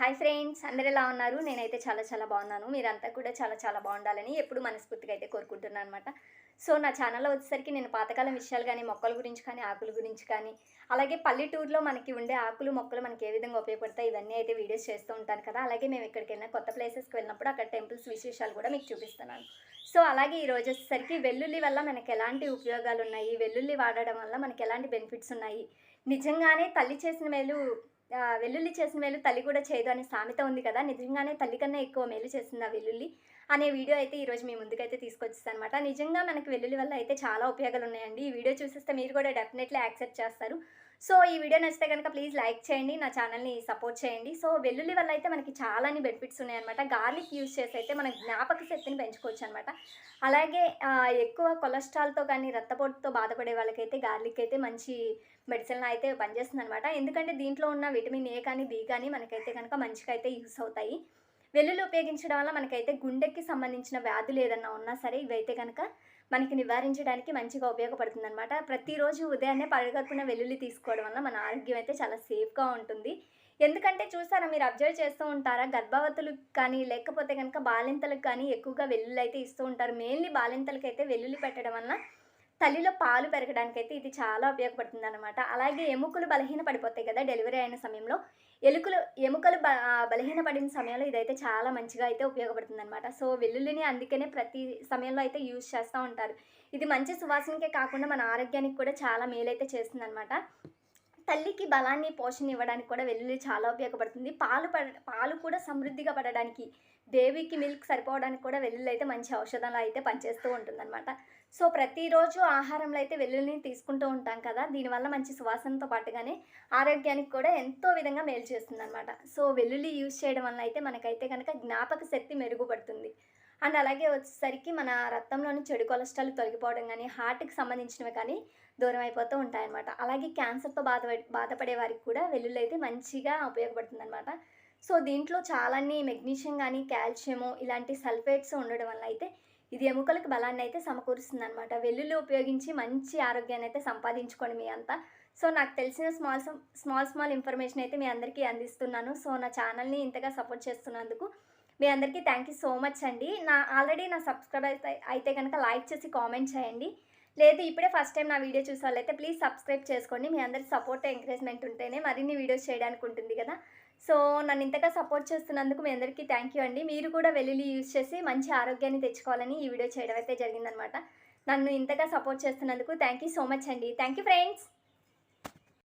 Hi friends అందరు ఎలా ఉన్నారు? నేనైతే చాలా చాలా బాగున్నాను. మీరంతా కూడా చాలా చాలా బాగుండాలని ఎప్పుడు మనస్ఫూర్తిగా అయితే కోరుకుంటున్నాను అనమాట సో నా ఛానల్లో వచ్చేసరికి నేను పాతకాలం విషయాలు కానీ మొక్కల గురించి కానీ ఆకుల గురించి కానీ అలాగే పల్లెటూరులో మనకి ఉండే ఆకులు మొక్కలు మనకి ఏ విధంగా ఉపయోగపడతాయి ఇవన్నీ అయితే వీడియోస్ చేస్తూ ఉంటాను కదా. అలాగే మేము ఎక్కడికైనా కొత్త ప్లేసెస్కి వెళ్ళినప్పుడు అక్కడ టెంపుల్స్ విశేషాలు కూడా మీకు చూపిస్తున్నాను. సో అలాగే ఈ రోజు వచ్చేసరికి వెల్లుల్లి వల్ల మనకి ఎలాంటి ఉపయోగాలు ఉన్నాయి? వెల్లుల్లి వాడడం వల్ల మనకి ఎలాంటి బెనిఫిట్స్ ఉన్నాయి? నిజంగానే తల్లి చేసిన మేలు వెల్లుల్లి చేసిన మేలు తల్లి కూడా చేయదు అనే సామెత ఉంది కదా. నిజంగానే తల్లి కన్నా ఎక్కువ మేలు చేసింది ఆ వెల్లుల్లి. అనే వీడియో అయితే ఈరోజు మీ ముందుకైతే తీసుకొచ్చేస్తాను అనమాట నిజంగా మనకి వెల్లుల్లి వల్ల అయితే చాలా ఉపయోగాలు ఉన్నాయండి ఈ వీడియో చూసేస్తే మీరు కూడా డెఫినెట్లీ యాక్సెప్ట్ చేస్తారు. సో ఈ వీడియో నచ్చితే కనుక ప్లీజ్ లైక్ చేయండి నా ఛానల్ని సపోర్ట్ చేయండి. సో వెల్లుల్లి వల్ల అయితే మనకి చాలా బెనిఫిట్స్ ఉన్నాయన్నమాట. గార్లిక్ యూస్ చేసి అయితే మన జ్ఞాపక శక్తిని పెంచుకోవచ్చు అనమాట అలాగే ఎక్కువ కొలెస్ట్రాల్తో కానీ రక్తపోటుతో బాధపడే వాళ్ళకైతే గార్లిక్ అయితే మంచి మెడిసిన్ అయితే పనిచేస్తుంది అనమాట ఎందుకంటే దీంట్లో ఉన్న విటమిన్ ఏ కానీ బి కానీ మనకైతే కనుక మంచిగా అయితే యూస్ అవుతాయి. వెల్లుల్లి ఉపయోగించడం వల్ల మనకైతే గుండెకి సంబంధించిన వ్యాధులు ఏదన్నా ఉన్నా సరే ఇవైతే కనుక మనకి నివారించడానికి మంచిగా ఉపయోగపడుతుంది అనమాట ప్రతిరోజు ఉదయాన్నే పడగడుపున వెల్లుల్లి తీసుకోవడం వల్ల మన ఆరోగ్యం అయితే చాలా సేఫ్గా ఉంటుంది. ఎందుకంటే చూసారా మీరు అబ్జర్వ్ చేస్తూ ఉంటారా? గర్భవతులకు కానీ లేకపోతే కనుక బాలింతలకు కానీ ఎక్కువగా వెల్లుల్లి అయితే ఇస్తూ ఉంటారు. మెయిన్లీ బాలింతలకు అయితే వెల్లుల్లి పెట్టడం వల్ల తల్లిలో పాలు పెరగడానికైతే ఇది చాలా ఉపయోగపడుతుంది అనమాట అలాగే ఎముకలు బలహీన పడిపోతాయి కదా డెలివరీ అయిన సమయంలో. ఎలుకలు ఎముకలు బ బలహీన పడిన సమయంలో ఇదైతే చాలా మంచిగా అయితే ఉపయోగపడుతుంది అనమాట సో వెల్లుల్లిని అందుకనే ప్రతి సమయంలో అయితే యూజ్ చేస్తూ ఉంటారు. ఇది మంచి సువాసనకే కాకుండా మన ఆరోగ్యానికి కూడా చాలా మేలైతే చేస్తుంది అనమాట తల్లికి బలాన్ని పోషణ ఇవ్వడానికి కూడా వెల్లుల్లి చాలా ఉపయోగపడుతుంది. పాలు పడ పాలు కూడా సమృద్ధిగా పడడానికి బేబీకి మిల్క్ సరిపోవడానికి కూడా వెల్లుల్లి అయితే మంచి ఔషధంలో అయితే పనిచేస్తూ ఉంటుందన్నమాట. సో ప్రతిరోజు ఆహారంలో అయితే వెల్లుల్లిని తీసుకుంటూ ఉంటాం కదా దీనివల్ల మంచి సువాసనతో పాటుగానే ఆరోగ్యానికి కూడా ఎంతో విధంగా మేలు చేస్తుంది అనమాట సో వెల్లుల్లి యూజ్ చేయడం వల్ల అయితే మనకైతే కనుక జ్ఞాపక శక్తి మెరుగుపడుతుంది. అండ్ అలాగే వచ్చేసరికి మన రక్తంలోని చెడు కొలెస్ట్రాల్ తొలగిపోవడం కానీ హార్ట్కి సంబంధించినవి కానీ దూరం అయిపోతూ ఉంటాయన్నమాట. అలాగే క్యాన్సర్తో బాధ బాధపడే వారికి కూడా వెల్లుల్లి అయితే మంచిగా ఉపయోగపడుతుంది అనమాట సో దీంట్లో చాలాన్ని మెగ్నీషియం కానీ కాల్షియము ఇలాంటి సల్ఫేట్స్ ఉండడం వల్ల అయితే ఇది ఎముకలకు బలాన్ని అయితే సమకూరుస్తుంది అనమాట వెల్లుల్లి ఉపయోగించి మంచి ఆరోగ్యాన్ని అయితే సంపాదించుకోండి మీ అంతా. సో నాకు తెలిసిన స్మాల్ స్మాల్ స్మాల్ ఇన్ఫర్మేషన్ అయితే మీ అందరికీ అందిస్తున్నాను. సో నా ఛానల్ని ఇంతగా సపోర్ట్ చేస్తున్నందుకు మీ అందరికీ థ్యాంక్ యూ సో మచ్ అండి. నా ఆల్రెడీ నా సబ్స్క్రైబ్ అయితే అయితే కనుక లైక్ చేసి కామెంట్ చేయండి. లేదు ఇప్పుడే ఫస్ట్ టైం నా వీడియో చూసే వాళ్ళైతే ప్లీజ్ సబ్స్క్రైబ్ చేసుకోండి. మీ అందరి సపోర్ట్ ఎంకరేజ్మెంట్ ఉంటేనే మరిన్ని వీడియోస్ చేయడానికి ఉంటుంది కదా. సో నన్ను ఇంతగా సపోర్ట్ చేస్తున్నందుకు మీ అందరికీ థ్యాంక్ యూ అండి. మీరు కూడా వెల్లుల్లి యూజ్ చేసి మంచి ఆరోగ్యాన్ని తెచ్చుకోవాలని ఈ వీడియో చేయడం అయితే జరిగిందనమాట నన్ను ఇంతగా సపోర్ట్ చేస్తున్నందుకు థ్యాంక్ యూ సో మచ్ అండి. Thank you friends